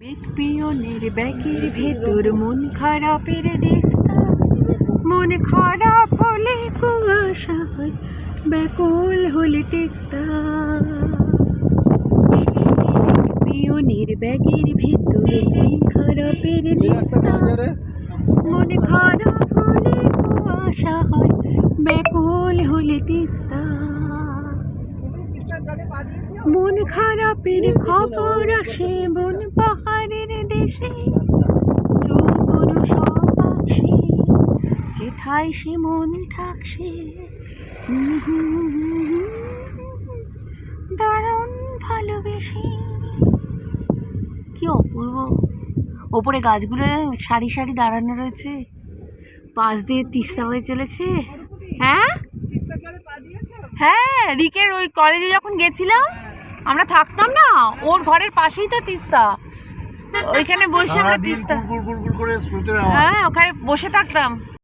বেগ পিয়নের ব্যাগের ভেতর মন খারাপের দিস্তা, মন খারাপ হলে কুয়াশা হয়, ব্যাকুল হলে তিস্তা। পিয়নের ব্যাগের ভেতর মন খারাপের দিস্তা, মন খারাপ হলে কুয়াশা হয়, ব্যাকুল হলে তিস্তা। মন খারাপের খবর আসে দেশে যৌবন সব যেথায় সে মন থাকছে দারুণ ভালোবেসে। কি অপূর্ব। ওপরে গাছগুলো সারি সারি দাঁড়ানো রয়েছে। পাশ দিয়ে তিস্তা হয়ে চলেছে। হ্যাঁ? হ্যাঁ রিকের ওই কলেজে যখন গেছিলাম, আমরা থাকতাম না, ওর ঘরের পাশেই তো তিস্তা। ওইখানে বসে আমরা তিস্তা হ্যাঁ ওখানে বসে থাকতাম।